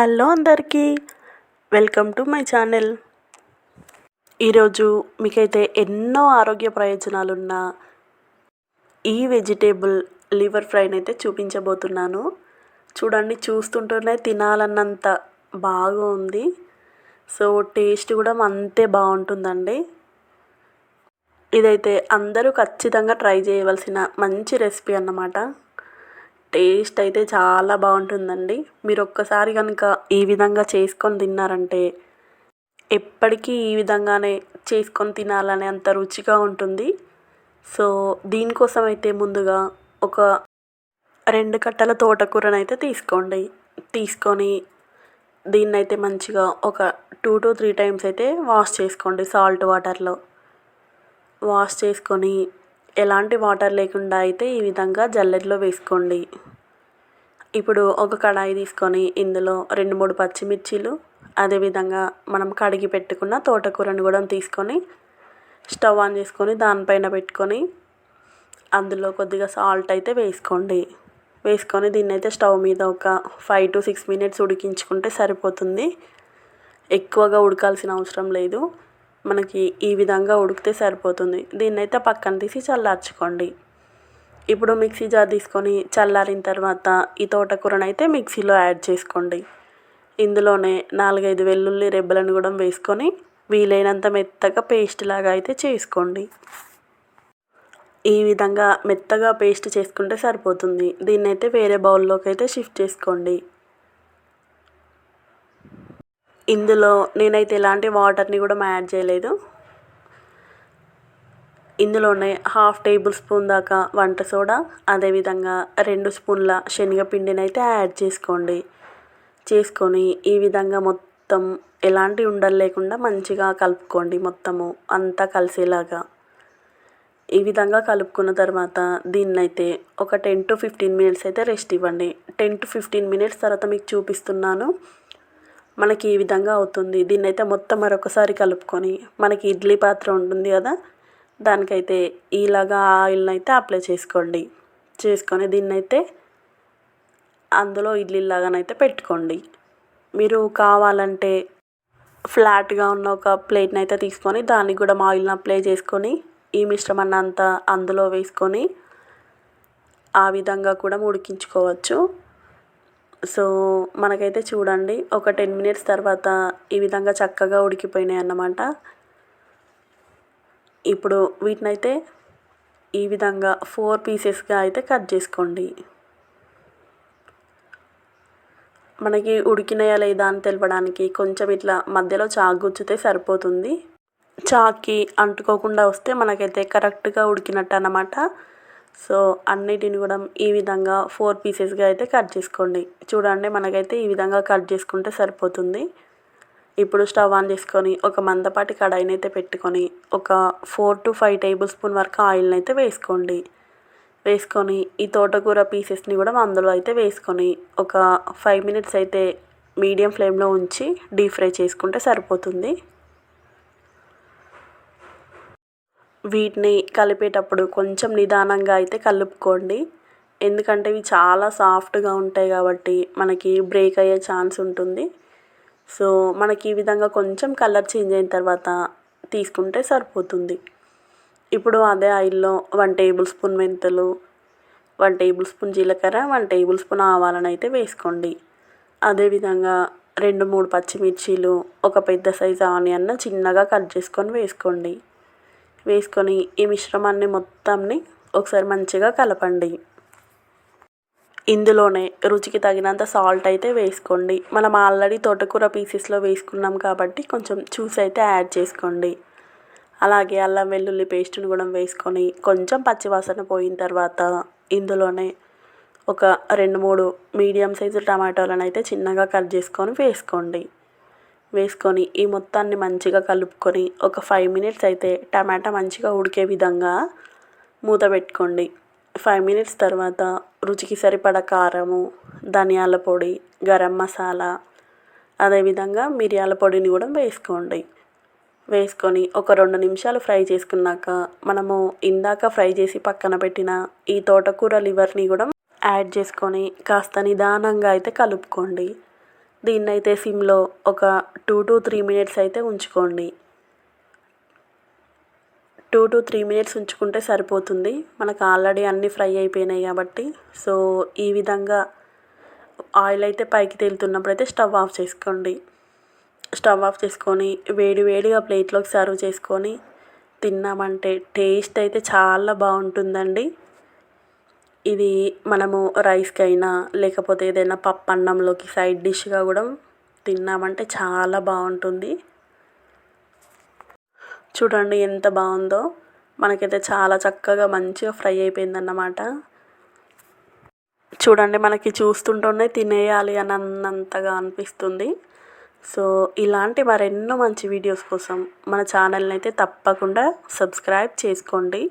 Hello అందరికీ welcome to my channel. ఈరోజు మీకైతే ఎన్నో ఆరోగ్య ప్రయోజనాలున్న ఈ వెజిటేబుల్ లివర్ ఫ్రైని అయితే చూపించబోతున్నాను. చూడండి చూస్తుంటేనే తినాలన్నంత బాగుంది. సో టేస్ట్ కూడా అంతే బాగుంటుందండి. ఇదైతే అందరూ ఖచ్చితంగా ట్రై చేయవలసిన మంచి రెసిపీ అన్నమాట. టేస్ట్ అయితే చాలా బాగుంటుందండి. మీరు ఒక్కసారి కనుక ఈ విధంగా చేసుకొని తిన్నారంటే ఎప్పటికీ ఈ విధంగానే చేసుకొని తినాలనే అంత రుచిగా ఉంటుంది. సో దీనికోసం అయితే ముందుగా ఒక రెండు కట్టల తోటకూరను అయితే తీసుకోండి. తీసుకొని దీన్నైతే మంచిగా ఒక టూ టు త్రీ టైమ్స్ అయితే వాష్ చేసుకోండి సాల్ట్ వాటర్లో. వాష్ చేసుకొని ఎలాంటి వాటర్ లేకుండా అయితే ఈ విధంగా జల్లెడలో వేసుకోండి. ఇప్పుడు ఒక కడాయి తీసుకొని ఇందులో రెండు మూడు పచ్చిమిర్చీలు అదేవిధంగా మనం కడిగి పెట్టుకున్న తోటకూరను కూడా తీసుకొని స్టవ్ ఆన్ చేసుకొని దానిపైన పెట్టుకొని అందులో కొద్దిగా సాల్ట్ అయితే వేసుకోండి. వేసుకొని దీన్ని అయితే స్టవ్ మీద ఒక ఫైవ్ టు సిక్స్ మినిట్స్ ఉడికించుకుంటే సరిపోతుంది. ఎక్కువగా ఉడకాల్సిన అవసరం లేదు. మనకి ఈ విధంగా ఉడికితే సరిపోతుంది. దీన్నైతే పక్కన తీసి చల్లార్చుకోండి. ఇప్పుడు మిక్సీ జార్ తీసుకొని చల్లారిన తర్వాత ఈ తోటకూరను అయితే మిక్సీలో యాడ్ చేసుకోండి. ఇందులోనే నాలుగైదు వెల్లుల్లి రెబ్బలను కూడా వేసుకొని వీలైనంత మెత్తగా పేస్ట్ లాగా అయితే చేసుకోండి. ఈ విధంగా మెత్తగా పేస్ట్ చేసుకుంటే సరిపోతుంది. దీన్నైతే వేరే బౌల్లోకి అయితే షిఫ్ట్ చేసుకోండి. ఇందులో నేనైతే ఎలాంటి వాటర్ని కూడా యాడ్ చేయలేదు. ఇందులోనే హాఫ్ టేబుల్ స్పూన్ దాకా వంట సోడా అదేవిధంగా రెండు స్పూన్ల శనగపిండిని అయితే యాడ్ చేసుకోండి. చేసుకొని ఈ విధంగా మొత్తం ఎలాంటి ఉండలు లేకుండా మంచిగా కలుపుకోండి మొత్తము అంతా కలిసేలాగా. ఈ విధంగా కలుపుకున్న తర్వాత దీన్నైతే ఒక టెన్ టు ఫిఫ్టీన్ మినిట్స్ అయితే రెస్ట్ ఇవ్వండి. టెన్ టు ఫిఫ్టీన్ మినిట్స్ తర్వాత మీకు చూపిస్తున్నాను. మనకి ఈ విధంగా అవుతుంది. దీన్నైతే మొత్తం మరొకసారి కలుపుకొని మనకి ఇడ్లీ పాత్ర ఉంటుంది కదా దానికైతే ఇలాగా ఆయిల్ని అయితే అప్లై చేసుకోండి. చేసుకొని దీన్ని అయితే అందులో ఇడ్లీ లాగానైతే పెట్టుకోండి. మీరు కావాలంటే ఫ్లాట్గా ఉన్న ఒక ప్లేట్ని అయితే తీసుకొని దానికి కూడా ఆయిల్ని అప్లై చేసుకొని ఈ మిశ్రమాన్ని అంతా అందులో వేసుకొని ఆ విధంగా కూడా ఉడికించుకోవచ్చు. సో మనకైతే చూడండి ఒక టెన్ మినిట్స్ తర్వాత ఈ విధంగా చక్కగా ఉడికిపోయినాయి అన్నమాట. ఇప్పుడు వీటినైతే ఈ విధంగా ఫోర్ పీసెస్గా అయితే కట్ చేసుకోండి. మనకి ఉడికినాయా లేదా అని తెలపడానికి కొంచెం ఇట్లా మధ్యలో చాకు గుచ్చితే సరిపోతుంది. చాక్కి అంటుకోకుండా వస్తే మనకైతే కరెక్ట్గా ఉడికినట్టు అన్నమాట సో అన్నిటిని కూడా ఈ విధంగా ఫోర్ పీసెస్గా అయితే కట్ చేసుకోండి. చూడండి మనకైతే ఈ విధంగా కట్ చేసుకుంటే సరిపోతుంది. ఇప్పుడు స్టవ్ ఆన్ చేసుకొని ఒక మందపాటి కడాయిని అయితే పెట్టుకొని ఒక four to five table spoon వరకు ఆయిల్ని అయితే వేసుకోండి. వేసుకొని ఈ తోటకూర పీసెస్ని కూడా అందులో అయితే వేసుకొని ఒక ఫైవ్ మినిట్స్ అయితే మీడియం ఫ్లేమ్లో ఉంచి డీప్ ఫ్రై చేసుకుంటే సరిపోతుంది. వీటిని కలిపేటప్పుడు కొంచెం నిదానంగా అయితే కలుపుకోండి. ఎందుకంటే ఇవి చాలా సాఫ్ట్గా ఉంటాయి కాబట్టి మనకి బ్రేక్ అయ్యే ఛాన్స్ ఉంటుంది. సో మనకి ఈ విధంగా కొంచెం కలర్ చేంజ్ అయిన తర్వాత తీసుకుంటే సరిపోతుంది. ఇప్పుడు అదే ఆయిల్లో వన్ టేబుల్ స్పూన్ మెంతులు వన్ టేబుల్ స్పూన్ జీలకర్ర వన్ టేబుల్ స్పూన్ ఆవాలను అయితే వేసుకోండి. అదేవిధంగా రెండు మూడు పచ్చిమిర్చీలు ఒక పెద్ద సైజు ఆనియన్ చిన్నగా కట్ చేసుకొని వేసుకోండి. వేసుకొని ఈ మిశ్రమాన్ని మొత్తాన్ని ఒకసారి మంచిగా కలపండి. ఇందులోనే రుచికి తగినంత సాల్ట్ అయితే వేసుకోండి. మనం ఆల్రెడీ తోటకూర పీసెస్లో వేసుకున్నాం కాబట్టి కొంచెం చూసి అయితే యాడ్ చేసుకోండి. అలాగే అల్లం వెల్లుల్లి పేస్ట్ని కూడా వేసుకొని కొంచెం పచ్చివాసన పోయిన తర్వాత ఇందులోనే ఒక రెండు మూడు మీడియం సైజు టమాటోలను అయితే చిన్నగా కట్ చేసుకొని వేసుకోండి. వేసుకొని ఈ మొత్తాన్ని మంచిగా కలుపుకొని ఒక ఫైవ్ మినిట్స్ అయితే టమాటా మంచిగా ఉడికే విధంగా మూత పెట్టుకోండి. ఫైవ్ మినిట్స్ తర్వాత రుచికి సరిపడ కారము ధనియాల పొడి గరం మసాలా అదేవిధంగా మిరియాల పొడిని కూడా వేసుకోండి. వేసుకొని ఒక రెండు నిమిషాలు ఫ్రై చేసుకున్నాక మనము ఇందాక ఫ్రై చేసి పక్కన పెట్టిన ఈ తోటకూర లివర్ని కూడా యాడ్ చేసుకొని కాస్త నిదానంగా అయితే కలుపుకోండి. దీన్నైతే సిమ్లో ఒక టూ టు త్రీ మినిట్స్ అయితే ఉంచుకోండి. టూ టు త్రీ మినిట్స్ ఉంచుకుంటే సరిపోతుంది. మనకు ఆల్రెడీ అన్నీ ఫ్రై అయిపోయినాయి కాబట్టి. సో ఈ విధంగా ఆయిల్ అయితే పైకి తేలుతున్నప్పుడు అయితే స్టవ్ ఆఫ్ చేసుకోండి. స్టవ్ ఆఫ్ చేసుకొని వేడి వేడిగా ప్లేట్లోకి సర్వ్ చేసుకొని తిన్నామంటే టేస్ట్ అయితే చాలా బాగుంటుందండి. ఇది మనము రైస్కి అయినా లేకపోతే ఏదైనా పప్పు అన్నంలోకి సైడ్ డిష్గా కూడా తిన్నామంటే చాలా బాగుంటుంది. చూడండి ఎంత బాగుందో. మనకైతే చాలా చక్కగా మంచిగా ఫ్రై అయిపోయిందన్నమాట. చూడండి మనకి చూస్తుంటేనే తినేయాలి అని అన్నంతగా అనిపిస్తుంది. సో ఇలాంటి మరెన్నో మంచి వీడియోస్ కోసం మన ఛానల్ని అయితే తప్పకుండా సబ్స్క్రైబ్ చేసుకోండి.